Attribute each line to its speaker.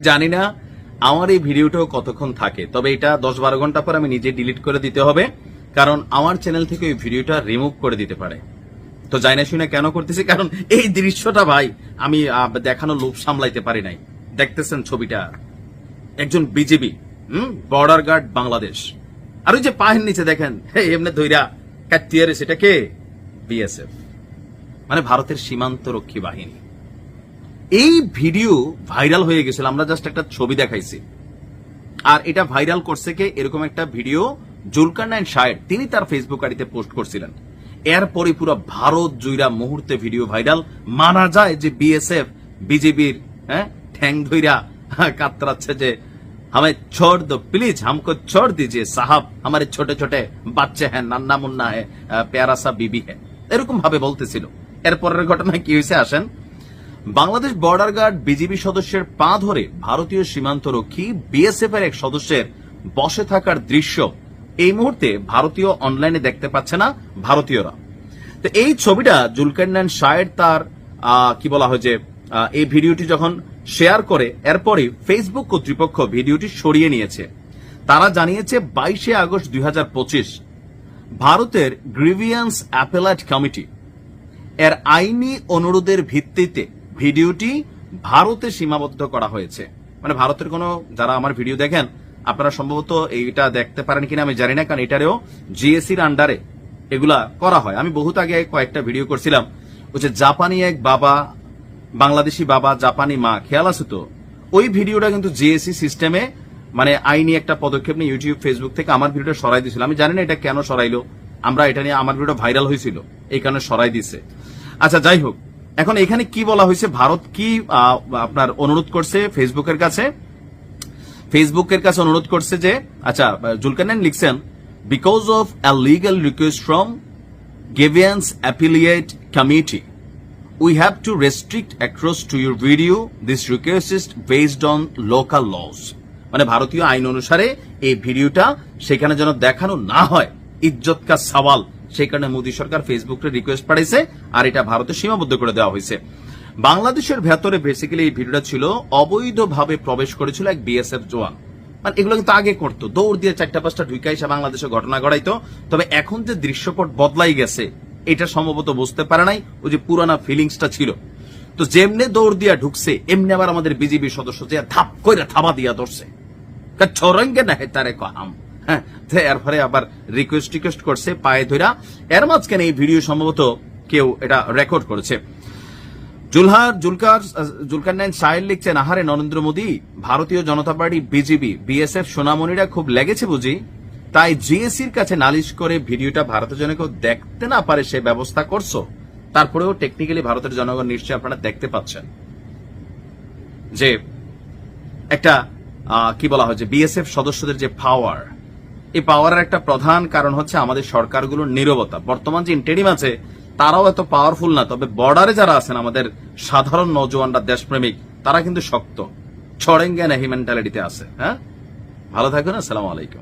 Speaker 1: জানি না আমার এই ভিডিওটাও কতক্ষণ থাকে, তবে এটা দশ বারো ঘণ্টা পর আমি নিজে ডিলিট করে দিতে হবে, কারণ আমার চ্যানেল থেকে ওই ভিডিওটা রিমুভ করে দিতে পারে। তো জানি না শুনে কেন করতেছি? কারণ এই দৃশ্যটা ভাই, আমি দেখানো লোভ সামলাইতে পারি নাই। দেখতেছেন ছবিটা। একজন বিজেপি হম? বর্ডার গার্ড বাংলাদেশ আর ওই যে পায়ের নিচে দেখেন এমনি ধৈরা কাটিয়ারে সেটা কে বিএসএফ মানে ভারতের সীমান্ত রক্ষী বাহিনী। এই ভিডিও ভাইরাল হয়ে গেছিল আমরা জাস্ট একটা ছবি দেখাইছি আর এটা ভাইরাল করছে কে এরকম একটা ভিডিও জুলকার নাইন শায়ের তিনি তার ফেসবুক আইডিতে পোস্ট করছিলেন এরপরে পুরো ভারত জুইরা মুহূর্তে ভিডিও ভাইরাল মানা যায় যে বিএসএফ বিজেপির হ্যাঁ ঠ্যাং ধইরা কাতরাচ্ছে যে हमें छोड़ दो प्लीज हमको छोड़ दीजिए साहब हमारे छोटे छोटे বাচ্চা হ্যাঁ নান্না মুন্না হ্যাঁ প্যারা সা বিবি হ্যাঁ এরকম ভাবে বলতেছিল এরপরের ঘটনা কি হয়েছে আসেন বাংলাদেশ বর্ডার গার্ড বিজিবি সদস্যের পা ধরে ভারতীয় সীমান্ত রক্ষী বিএসএফ এর এক সদস্যের বসে থাকার দৃশ্য এই মুহূর্তে ভারতীয় অনলাইনে দেখতে পাচ্ছে না ভারতীয়রা। তো এই ছবিটা জুলকান্নান শায়ের তার কি বলা হয় যে এই ভিডিওটি যখন শেয়ার করে এরপরে ফেসবুক কর্তৃপক্ষ ভিডিওটি সরিয়ে নিয়েছে। তারা জানিয়েছে, বাইশে আগস্ট দুই হাজার পঁচিশ, ভারতের গ্রিভিয়ান্স অ্যাপেলাইট কমিটি এর আইনি অনুরোধের ভিত্তিতে ভিডিওটি ভারতে সীমাবদ্ধ করা হয়েছে। মানে ভারতের কোনো যারা আমার ভিডিও দেখেন, আপনারা সম্ভবত এইটা দেখতে পারেন কিনা আমি জানি না, কারণ এটারেও জিএসির আন্ডারে এগুলা করা হয়। আমি বহুত আগে কয়েকটা ভিডিও করছিলাম। যে জাপানি এক বাবা, বাংলাদেশি বাবা, জাপানি মা, খেয়াল আছে তো? ওই ভিডিওটা কিন্তু জিএসি সিস্টেমে মানে আইনি একটা পদক্ষেপ নিয়ে ইউটিউব ফেসবুক থেকে আমার ভিডিওটা সরাই দিয়েছিল। আমি জানি না এটা কেন সরাইলো। আমরা এটা নিয়ে আমার ভিডিও ভাইরাল হয়েছিল। এই কারণে সরাই দিছে আচ্ছা যাই হোক। এখন এখানে কি বলা হয়েছে? ভারত কি আপনার অনুরোধ করছে ফেসবুকের কাছে? ফেসবুকের কাছে অনুরোধ করছে যে আচ্ছা জুলকানান লিখছেন because of a legal request from grievance appellate committee we have to restrict across to your video this request is based on local laws. মানে ভারতীয় আইন অনুসারে এই ভিডিওটা সেখানে যেন দেখানো না হয়। ইজ্জত কা সওয়াল। সেই কারণে মোদী সরকার ফেসবুকে রিকোয়েস্ট পাঠাইছে আর এটা ভারতে সীমাবদ্ধ করে দেওয়া হয়েছে। বাংলাদেশের ভেতরে বেসিক্যালি এই ভিডিওটা ছিল অবৈধভাবে প্রবেশ করেছিল এক বিএসএফ জওয়ান। মানে এগুলো কিন্তু আগে করতো। দৌড় দিয়ে চারটা পাঁচটা ঢুকে এসে বাংলাদেশে ঘটনা ঘটাইতো। তবে এখন যে দৃশ্যপট বদলাই গেছে, এটা সম্ভবত বুঝতে পারে নাই, ওই যে পুরানা ফিলিংসটা ছিল। তো যেমনে দৌড় দিয়া ঢুকছে, এমনি আবার আমাদের বিজেপি সদস্য যে ধাপ কইরা থাবা দিয়া ধরছে। চরঙ্গে না হে তারে কহাম হ্যাঁ তো এর ফলে আবার রিকোয়েস্ট টিকোয়েস্ট করছে, পায়ে ধরা এর মাঝখানে এই ভিডিও সম্ভবত কেউ এটা রেকর্ড করেছে। জুলহার, জুলকার জুলকার নাইন সাহেল লিখছেন, আহারে নরেন্দ্র মোদী, ভারতীয় জনতা পার্টি, বিজেপি, বিএসএফ, সোনামণিরা খুব লেগেছে বুঝি। তাই জিএসির কাছে নালিশ করে ভিডিওটা ভারতের জন্য কেউ দেখতে না পারে সে ব্যবস্থা করছ। তারপরেও টেকনিক্যালি ভারতের জনগণ নিশ্চয়ই আপনারা দেখতে পাচ্ছেন। যে একটা কি বলা হয় যে, বিএসএফ সদস্যদের যে পাওয়ার এই পাওয়ারের একটা প্রধান কারণ হচ্ছে আমাদের সরকারগুলোর নিরবতা। বর্তমান যে ইন্টেরিম আছে, তারাও এত পাওয়ারফুল না, তবে বর্ডারে যারা আছেন আমাদের সাধারণ নজওয়ানরা দেশপ্রেমিক, তারা কিন্তু শক্ত। ছড়েঙ্গে নাহি মেন্টালিটিতে আছে হ্যাঁ? ভালো থাকুন আসসালামু আলাইকুম।